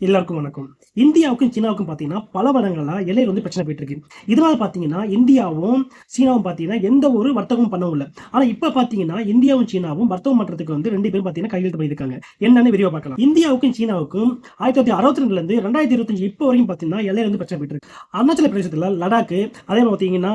எல்லாருக்கும் வணக்கம். இந்தியாவுக்கும் சீனாவுக்கும் பார்த்தீங்கன்னா பல வருடங்களா எல்லையில் வந்து பிரச்சனை போயிட்டு இருக்கு இதனால பார்த்தீங்கன்னா இந்தியாவும் சீனாவும் பார்த்தீங்கன்னா எந்த ஒரு வர்த்தகமும் பண்ணவும் இல்லை. ஆனால் இப்போ பார்த்தீங்கன்னா இந்தியாவும் சீனாவும் வர்த்தகம் பண்றதுக்கு வந்து ரெண்டு பேரும் பார்த்தீங்கன்னா கையெழுத்து பண்ணியிருக்காங்க. என்னன்னு விரிவாக பார்க்கலாம். இந்தியாவுக்கும் சீனாவுக்கும் ஆயிரத்தி தொள்ளாயிரத்தி அறுபத்தி ரெண்டுலேருந்து ரெண்டாயிரத்தி இருபத்தஞ்சு இப்போ வரைக்கும் பார்த்தீங்கன்னா எல்லையில் வந்து பிரச்சனை போயிட்டு இருக்கு அருணாச்சல பிரதேசத்தில் லடாக்கு அதே மாதிரி பார்த்தீங்கன்னா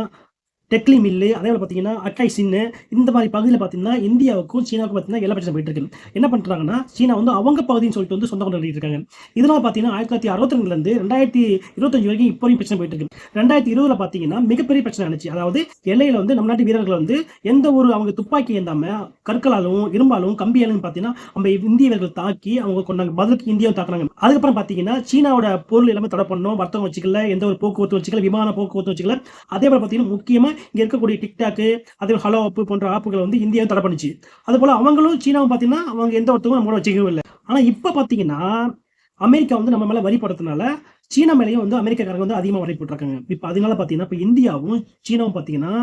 டெக்லி மில்லு அதே போல் பார்த்தீங்கன்னா அக்காய் சின்னு இந்த மாதிரி பகுதியில் பார்த்தீங்கன்னா இந்தியாவுக்கும் சீனாவுக்கும் பார்த்தீங்கன்னா எல்லா பிரச்சனை போயிட்டு இருக்கு. என்ன பண்ணுறாங்கன்னா சீனா வந்து அவங்க பகுதின்னு சொல்லிட்டு வந்து சொந்த கொண்டாடிட்டு இருக்காங்க. இதனால் பார்த்தீங்கன்னா ஆயிரத்தி தொள்ளாயிரத்தி அறுபத்தி ரெண்டாயிரத்தி இருபத்தஞ்சு வரைக்கும் இப்போ வரைக்கும் பிரச்சனை போயிட்டு இருக்கு. ரெண்டாயிரத்தி இருபதுல பார்த்தீங்கன்னா மிகப்பெரிய பிரச்சனை இருந்துச்சு அதாவது எல்லையில் வந்து நம்ம நாட்டு வீரர்கள் வந்து எந்த ஒரு அவங்க துப்பாக்கி இருந்தாமல் கற்களாலும் இரும்பாலும் கம்பியாலும் பார்த்தீங்கன்னா நம்ம இந்திய வீரர்கள் தாக்கி அவங்க கொண்டாங்க. பதிலுக்கு இந்தியாவும் தாக்குறாங்க அதுக்கப்புறம் பார்த்தீங்கன்னா சீனாவோட பொருள் எல்லாமே தடை பண்ணோம் வர்த்தகம் வச்சுக்கல எந்த ஒரு போக்குவரத்து வச்சுக்கல விமான போக்குவரத்து வச்சுக்கல. அதே போல் பார்த்தீங்கன்னா முக்கியமாக இங்கே இருக்கக்கூடிய டிக்டாக்கு அதே ஹலோ ஆப்பு போன்ற ஆப்புகளை வந்து இந்தியாவும் தடை பண்ணிச்சு. அது போல அவங்களும் சீனாவும் பார்த்தீங்கன்னா அவங்க எந்த ஒருத்தவங்க நம்மளோட வச்சுக்கவும் இல்லை. ஆனால் இப்போ பார்த்தீங்கன்னா அமெரிக்கா வந்து நம்ம மேலே வரி சீனா மேலேயும் வந்து அமெரிக்காக்காரங்க வந்து அதிகமாக வரி போட்டிருக்காங்க. இப்போ அதனால பார்த்தீங்கன்னா இப்போ இந்தியாவும் சீனாவும் பார்த்தீங்கன்னா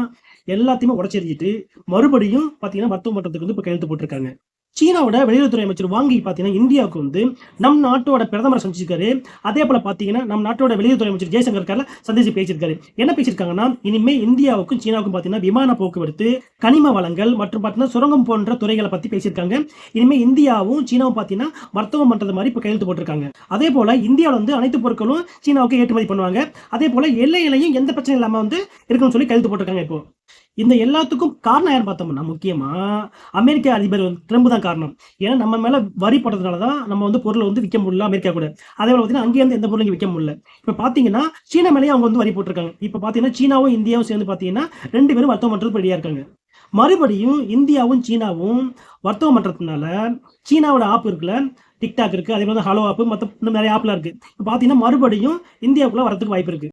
எல்லாத்தையுமே உடச்செறிஞ்சிட்டு மறுபடியும் பார்த்தீங்கன்னா வர்த்தகம் பண்ணுறதுக்கு வந்து இப்போ கையெழுத்து போட்டிருக்காங்க. சீனாவோட வெளியுறவுத்துறை அமைச்சர் வாங்கி பார்த்தீங்கன்னா இந்தியாவுக்கு வந்து நம் நாட்டோட பிரதமரை சந்திச்சிருக்காரு. அதே போல் பார்த்தீங்கன்னா நம் நாட்டோட வெளியுறவுத்துறை அமைச்சர் ஜெய்சங்கர் இருக்காரு சந்திச்சு பேசியிருக்காரு. என்ன பேசியிருக்காங்கன்னா இனிமேல் இந்தியாவுக்கும் சீனாவுக்கும் பார்த்தீங்கன்னா விமான போக்குவரத்து கனிம வளங்கள் மற்றும் பார்த்தீங்கன்னா சுரங்கம் போன்ற துறைகளை பற்றி பேசியிருக்காங்க. இனிமேல் இந்தியாவும் சீனாவும் பார்த்தீங்கன்னா வர்த்தகம் பண்ணுறது மாதிரி இப்போ கையெழுத்து போட்டிருக்காங்க. அதே போல் இந்தியாவில் வந்து அனைத்து பொருட்களும் சீனாவுக்கு ஏற்றுமதி பண்ணுவாங்க. அதே போல் எல்லையிலையும் எந்த பிரச்சனையும் இல்லாமல் வந்து இருக்குன்னு சொல்லி கையெழுத்து போட்டிருக்காங்க இப்போ. இந்த எல்லாத்துக்கும் காரணம் யார் பார்த்தோம்னா முக்கியமா அமெரிக்க அதிபர் வந்து ட்ரம்ப் தான் காரணம். ஏன்னா நம்ம மேல வரி போட்டதுனால தான் நம்ம வந்து பொருளை வந்து விற்க முடியல அமெரிக்கா கூட. அதே போல பார்த்தீங்கன்னா அங்கேயிருந்து எந்த பொருளும் விற்க முடியல. இப்போ பார்த்தீங்கன்னா சீனா மேலேயே அவங்க வந்து வரி போட்டிருக்காங்க. இப்போ பார்த்தீங்கன்னா சீனாவும் இந்தியாவும் சேர்ந்து பார்த்தீங்கன்னா ரெண்டு பேரும் வர்த்தகம் பண்ணுறது ரெடியாக இருக்காங்க. மறுபடியும் இந்தியாவும் சீனாவும் வர்த்தகம் பண்ணுறதுனால சீனாவோட ஆப் இருக்குல்ல டிக்டாக் இருக்கு. அதே மாதிரி ஹலோ ஆப் மற்ற இன்னும் நிறைய ஆப்லாம் இருக்கு. இப்போ பார்த்தீங்கன்னா மறுபடியும் இந்தியாவுக்குள்ள வரதுக்கு வாய்ப்பு இருக்கு.